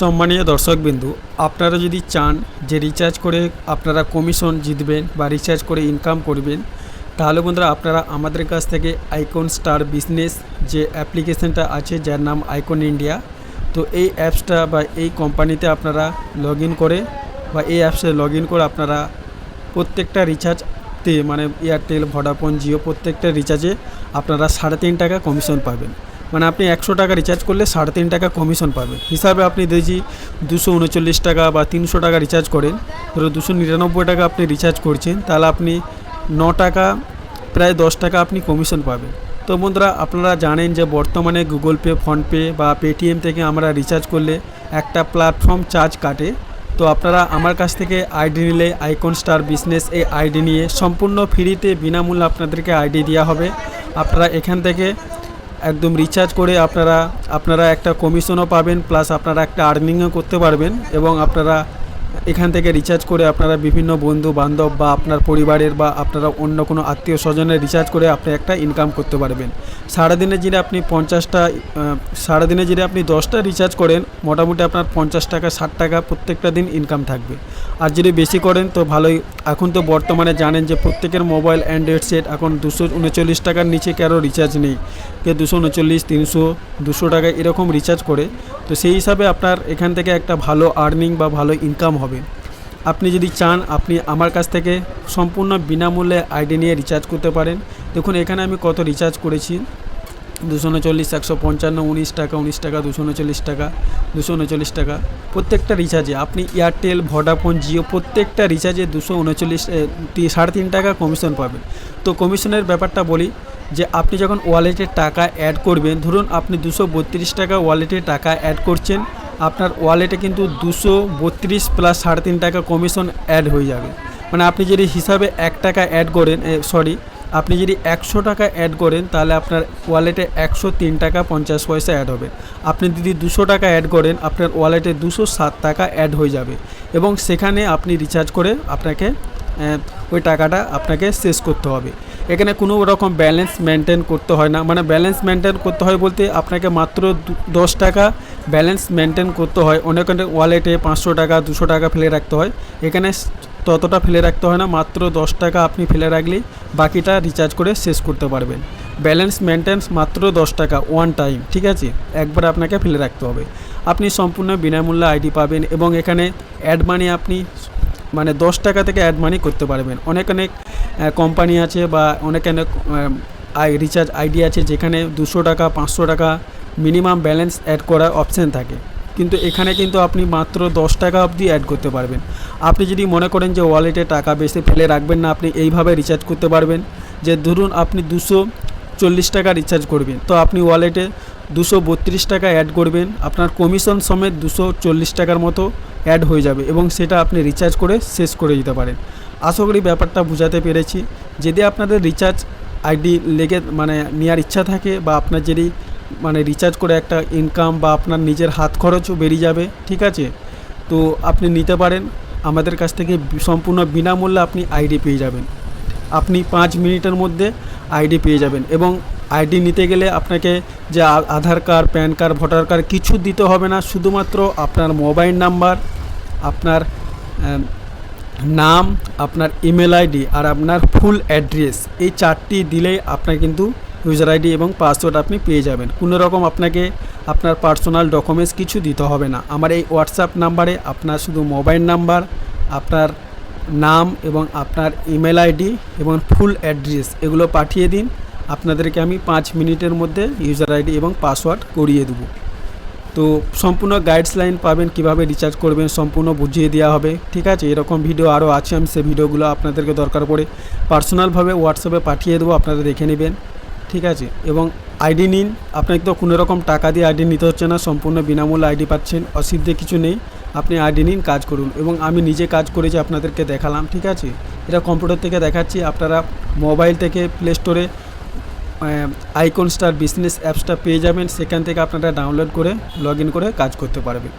সম্মানীয় দর্শকবিন্দু, আপনারা যদি চান যে রিচার্জ করে আপনারা কমিশন জিতবেন বা রিচার্জ করে ইনকাম করবেন, তাহলে বন্ধুরা আপনারা আমাদের কাছ থেকে আইকন স্টার বিজনেস যে অ্যাপ্লিকেশনটা আছে যার নাম আইকন ইন্ডিয়া তো এই অ্যাপসটা বা এই কোম্পানিতে আপনারা লগ করে বা এই অ্যাপসে লগ করে আপনারা প্রত্যেকটা রিচার্জতে মানে এয়ারটেল ভোডাফোন জিও প্রত্যেকটা রিচার্জে আপনারা সাড়ে তিন টাকা কমিশন পাবেন। মানে আপনি একশো টাকা রিচার্জ করলে সাড়ে তিন টাকা কমিশন পাবেন। হিসাবে আপনি দেখি দুশো উনচল্লিশ টাকা বা তিনশো টাকা রিচার্জ করেন। ধরো দুশো নিরানব্বই টাকা আপনি রিচার্জ করছেন, তাহলে আপনি ন টাকা, প্রায় দশ টাকা আপনি কমিশন পাবেন। তো বন্ধুরা, আপনারা জানেন যে বর্তমানে গুগল পে ফোনপে বা পেটিএম থেকে আমরা রিচার্জ করলে একটা প্ল্যাটফর্ম চার্জ কাটে। তো আপনারা আমার কাছ থেকে আইডি নিলে আইকন স্টার বিজনেস এই আইডি নিয়ে সম্পূর্ণ ফ্রিতে বিনামূল্যে আপনাদেরকে আইডি দেওয়া হবে। আপনারা এখান থেকে একদম রিচার্জ করে আপনারা আপনারা একটা কমিশনও পাবেন প্লাস আপনারা একটা আর্নিংও করতে পারবেন এবং আপনারা এখান থেকে রিচার্জ করে আপনারা বিভিন্ন বন্ধু বান্ধব বা আপনার পরিবারের বা আপনারা অন্য কোনো আত্মীয় স্বজনের রিচার্জ করে আপনি একটা ইনকাম করতে পারবেন। সারাদিনে যদি আপনি পঞ্চাশটা সারাদিনে যদি আপনি দশটা রিচার্জ করেন, মোটামুটি আপনার পঞ্চাশ টাকা, ষাট টাকা প্রত্যেকটা দিন ইনকাম থাকবে। আর যদি বেশি করেন, তো ভালোই। এখন তো বর্তমানে জানেন যে প্রত্যেকের মোবাইল অ্যান্ড্রয়েড সেট এখন দুশো উনচল্লিশ টাকার নিচে কারও রিচার্জ নেই। কে দুশো উনচল্লিশ, তিনশো, দুশো টাকা এরকম রিচার্জ করে। তো সেই হিসাবে আপনার এখান থেকে একটা ভালো আর্নিং বা ভালো ইনকাম হবে। আপনি যদি চান, আপনি আমার কাছ থেকে সম্পূর্ণ বিনামূল্যে আইডি নিয়ে রিচার্জ করতে পারেন। দেখুন, এখানে আমি কত রিচার্জ করেছি। দুশো উনচল্লিশ, একশো পঞ্চান্ন, উনিশ টাকা উনিশ টাকা, দুশো উনচল্লিশ টাকা, দুশো উনচল্লিশ টাকা। প্রত্যেকটা রিচার্জে আপনি এয়ারটেল ভোডাফোন জিও প্রত্যেকটা রিচার্জে দুশো উনচল্লিশ সাড়ে তিন টাকা কমিশন পাবেন। তো কমিশনের ব্যাপারটা বলি যে, আপনি যখন ওয়ালেটে টাকা অ্যাড করবেন, ধরুন আপনি দুশো টাকা ওয়ালেটে টাকা অ্যাড করছেন আপনার ওয়ালেটে কিন্তু দুশো বত্রিশ প্লাস সাড়ে তিন টাকা কমিশন অ্যাড হয়ে যাবে। মানে আপনি যদি হিসাবে এক টাকা অ্যাড করেন সরি আপনি যদি একশো টাকা অ্যাড করেন, তাহলে আপনার ওয়ালেটে একশো তিন টাকা পঞ্চাশ পয়সা অ্যাড হবে। আপনি যদি দুশো টাকা অ্যাড করেন, আপনার ওয়ালেটে দুশো সাত টাকা অ্যাড হয়ে যাবে এবং সেখানে আপনি রিচার্জ করে আপনাকে ওই টাকাটা আপনাকে শেষ করতে হবে। এখানে কোনো রকম ব্যালেন্স মেনটেন করতে হয় না। মানে ব্যালেন্স মেনটেন করতে হয় বলতে আপনাকে মাত্র দশ টাকা ব্যালেন্স মেনটেন করতে হয়। অনেক অনেক ওয়ালেটে পাঁচশো টাকা, দুশো টাকা ফেলে রাখতে হয়। এখানে ততটা ফেলে রাখতে হয় না, মাত্র দশ টাকা আপনি ফেলে রাখলেই বাকিটা রিচার্জ করে শেষ করতে পারবেন। ব্যালেন্স মেনটেন্স মাত্র দশ টাকা ওয়ান টাইম ঠিক আছে? একবার আপনাকে ফেলে রাখতে হবে। আপনি সম্পূর্ণ বিনামূল্যে আইডি পাবেন এবং এখানে অ্যাড মানি আপনি মানে দশ টাকা থেকে অ্যাড মানি করতে পারবেন। অনেক অনেক কোম্পানি আছে বা অনেক অনেক আই রিচার্জ আইডি আছে যেখানে দুশো টাকা, পাঁচশো টাকা মিনিমাম ব্যালেন্স অ্যাড করার অপশান থাকে। কিন্তু এখানে কিন্তু আপনি মাত্র দশ টাকা অবধি অ্যাড করতে পারবেন। আপনি যদি মনে করেন যে ওয়ালেটে টাকা বেশি ফেলে রাখবেন না, আপনি এইভাবে রিচার্জ করতে পারবেন যে ধরুন আপনি দুশো চল্লিশ টাকা রিচার্জ করবেন, তো আপনি ওয়ালেটে দুশো বত্রিশ টাকা অ্যাড করবেন, আপনার কমিশন সমেত দুশো চল্লিশ টাকার মতো অ্যাড হয়ে যাবে এবং সেটা আপনি রিচার্জ করে শেষ করে দিতে পারেন। আশা করি ব্যাপারটা বোঝাতে পেরেছি। যদি আপনাদের রিচার্জ আইডি লেগে মানে নেওয়ার ইচ্ছা থাকে বা আপনার যদি মানে রিচার্জ করে একটা ইনকাম বা আপনার নিজের হাত খরচও বেরিয়ে যাবে, ঠিক আছে? তো আপনি নিতে পারেন। আমাদের কাছ থেকে সম্পূর্ণ বিনামূল্যে আপনি আইডি পেয়ে যাবেন। আপনি পাঁচ মিনিটের মধ্যে আইডি পেয়ে যাবেন এবং আইডি নিতে গেলে আপনাকে যে Aadhaar card, PAN card, voter card কিছু দিতে হবে না। শুধুমাত্র আপনার মোবাইল নাম্বার, আপনার নাম, আপনার ইমেল আইডি আর আপনার ফুল অ্যাড্রেস এই চারটি দিলেই আপনার কিন্তু ইউজার আইডি এবং পাসওয়ার্ড আপনি পেয়ে যাবেন। কোনো রকম আপনাকে আপনার পার্সোনাল ডকুমেন্টস কিছু দিতে হবে না। আমার এই হোয়াটসঅ্যাপ নাম্বারে আপনার শুধু মোবাইল নাম্বার, আপনার নাম এবং আপনার ইমেল আইডি এবং ফুল অ্যাড্রেস এগুলো পাঠিয়ে দিন। আপনাদেরকে আমি পাঁচ মিনিটের মধ্যে ইউজার আইডি এবং পাসওয়ার্ড করিয়ে দেবো। তো সম্পূর্ণ গাইডস লাইন পাবেন, কীভাবে রিচার্জ করবেন সম্পূর্ণ বুঝিয়ে দেওয়া হবে। ঠিক আছে? এরকম ভিডিও আরও আছে, আমি সেই ভিডিওগুলো আপনাদেরকে দরকার পড়ে। পার্সোনালভাবে হোয়াটসঅ্যাপে পাঠিয়ে দেবো, আপনারা দেখে নেবেন। ঠিক আছে, এবং আইডি নিন। আপনাকে তো কোনো রকম টাকা দিয়ে আইডি নিতে হচ্ছে না, সম্পূর্ণ বিনামূল্যে আইডি পাচ্ছেন অসুবিধে কিছু নেই। আপনি আইডি নিন, কাজ করুন, এবং আমি নিজে কাজ করেছি, আপনাদেরকে দেখালাম, ঠিক আছে? এটা কম্পিউটার থেকে দেখাচ্ছি, আপনারা মোবাইল থেকে প্লে স্টোরে আইকন স্টার বিজনেস অ্যাপসটা পেয়ে যাবেন, সেখান থেকে আপনারা ডাউনলোড করে লগ করে কাজ করতে পারবেন।